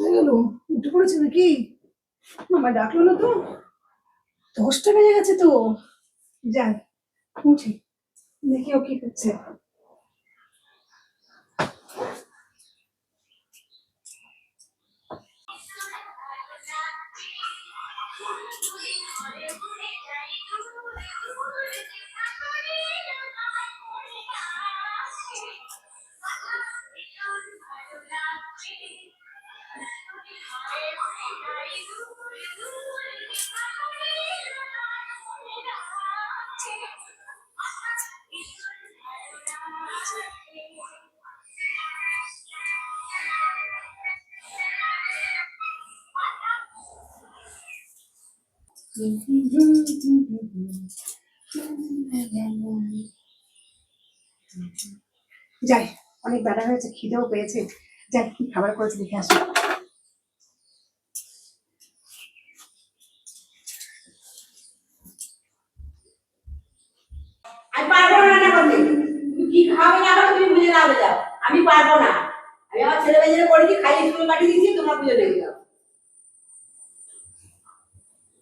কোথায় গেল? উঠে পড়েছে নাকি? মামা ডাকলো না তো। দশটা বেজে গেছে তো। যাই উঠি। দেখি ও কি করছে। যাই অনেক বেলা হয়েছে খিদেও পেয়েছে। যাই কি খাবার করেছে দেখে আসো আমি পারব না রান্না করতে তুমি কি খাবে না খাবে তুমি বুঝে নাও যাও আমি পারব না। আমি আমার ছেলে মেয়েদের করেছি খাইয়ে স্কুলে পাঠিয়ে দিয়েছি তোমরা বুঝে লেগে যাও।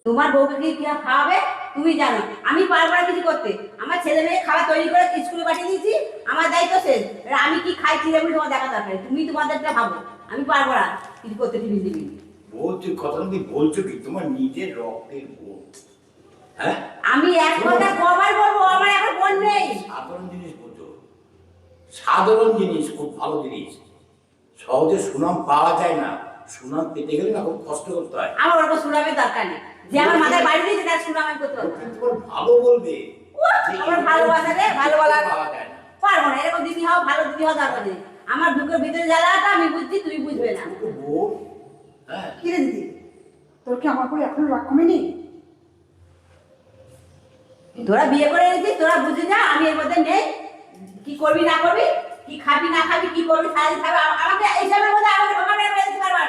তোমার বউকে কি খাওয়াবে? তুমি জানো। আমি পারব না কিছু করতে। আমার ছেলে মেয়ে খাবার তৈরি করে স্কুলে পাঠিয়ে দিয়েছি আমার দায়িত্ব শেষ। আমি কি খাই মুড়ি তোমার দেখা দরকার তুমি তোমাদেরটা ভাবো। আমি পারব না কিছু করতে টিফিন দিবি বলছো কথা তুমি বলছো কি? তোমার নিজের রক্তের বোন হ্যাঁ? আমি এক কথা কবার বলব আমার এখন বোন নেই। সাধারণ জিনিস সাধারণ জিনিস খুব ভালো জিনিস। সহজে সুনাম পাওয়া যায় না। সুনাম পেতে গেলে না খুব কষ্ট করতে হয়। আমার ওরকম সুনামের দরকার নেই। যে আমার মাথায় বাড়ি দিয়েছে তার সুনাম আমি করতে পারব। তোমার ভালো বলবে। যে আমার রে ভালো পাওয়া যায় না। পারব না এরকম দিদি হও ভালো দিদি হও দরকার নেই। আমার বুকের ভিতরে জ্বালাটা আমি বুঝছি তুমি বুঝবে না। হ্যাঁ। কি রে দিদি? তোর কি আমার করে এখনও রাগ কমেনি? তোরা বিয়ে করে এনেছিস তোরা বুঝি না আমি এর মধ্যে নেই। কি করবি না করবি? কি খাবি না খাবি কি করবি সারাদিন খাবি আ- আমাকে এইসবের মধ্যে আমাকে ঢোকা মেরে ফেলে দিতে পারবার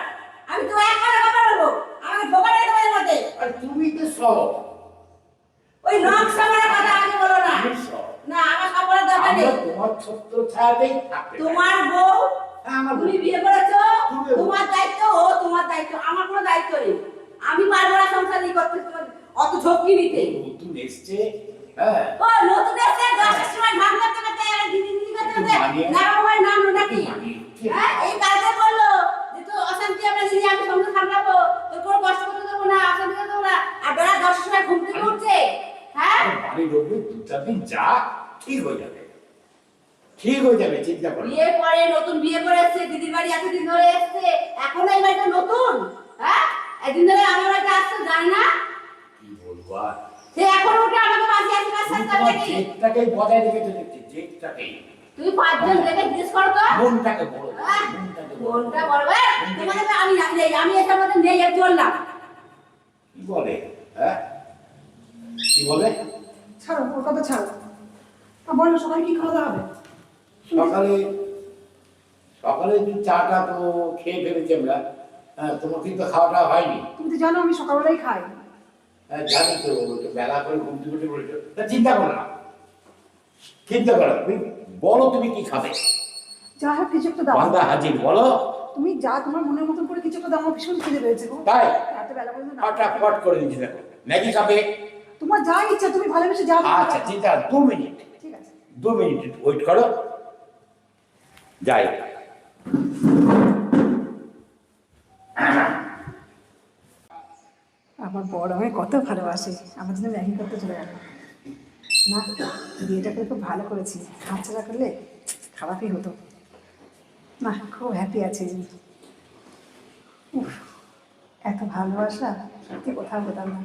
আমি তো এক কথা কথা বলব আমাকে ঢোকা মেরে দেবো এর মধ্যে। আর তুমি তো সব। ওই নখ সামনে কথা আমাকে বলো না। না আমার সব বলার দরকার নেই। তোমার ছত্র ছায়াতেই তোমার বউ হ্যাঁ, আমার তুমি বিয়ে করেছ? তোমার দায়িত্ব ও তোমার দায়িত্ব। আমার কোনো দায়িত্ব নেই। আমি পারব না সংসার নিয়ে করতে তোমার অত ঝক্কি নিতে। নতুন এসছে ও নতুন এসে দশের সময় ঢাক করতে করতে আর দিদি দিদি করতে করতে মানিয়ে- নাগাবাবার নাম নাকি হ্যাঁ এই কাজে বলল যে তো অশান্তি আমরা দিদি আমি সংসার সামলাবো তোর কোনো কষ্ট করতে দেবো না অশান্তি করতে দেবো না। আর বেলা দশের সময় ঘুম থেকে উঠছে। হ্যাঁ? আর বাড়ির দু চার দিন যা ঠিক হয়ে যাবে। ঠিক হয়ে যাবে চিন্তা করো বিয়ে পরে নতুন বিয়ে করে এসছে দিদির বাড়ি এতদিন ধরে এসছে। এখন এই বাড়িটা নতুন হ্যাঁ? একদিন ধরে আমার বাড়িতে আসছে জানি না। কি বলব সে এখন উঠে জেদটাকেই বজায় রেখেছো দেখছি জেদটাকেই তুমি পাঁচজন দেখে জিজ্ঞেস করো তো। মনটাকে বড় করো? বড় মনটা আমি আমি নেই আমি এসব মধ্যে নেই আর চললাম কি বলে? হ্যাঁ? কি বলে? ছাড়ো ওর কথা ছাড়ো। আর বলো সবাই কি খাওয়া দাওয়া হবে? সকালে সকালে যে চাটা তো খেয়ে ফেলেছি আমরা। হ্যাঁ তোমার কিন্তু খাওয়াটা হয়নি। তুমি তো জানো আমি সকালবেলাই খাই। জানি তো তো বেলা করে ঘুম থেকে পড়েছো তা চিন্তা করো না। চিন্তা করো তুমি বলো তুমি কি খাবে। যা হোক কিছু একটা দাও। বান্দা হাজির বলো। তুমি যা তোমার মনের মতন করে কিছু একটা দাও আমার ভীষণ খিদে পেয়েছে গো। তাই? এত বেলা পর্যন্ত না। ফটাফট করে দিচ্ছি দেখো। ম্যাগি খাবে? তোমার যা ইচ্ছা তুমি ভালোবেসে যা আচ্ছা চিন্তা দু মিনিট। ঠিক আছে। দু মিনিট ওয়েট করো। যাই। বড় আমায় কত ভালোবাসে। আমার জন্য ম্যাগি করতে চলে গেল। না বিয়েটা করে খুব ভালো করেছি। হাতছাড়া করলে খারাপই হতো। না খুব হ্যাপি আছে। উফ, এত ভালোবাসা সত্যি কোথাও পেতাম না।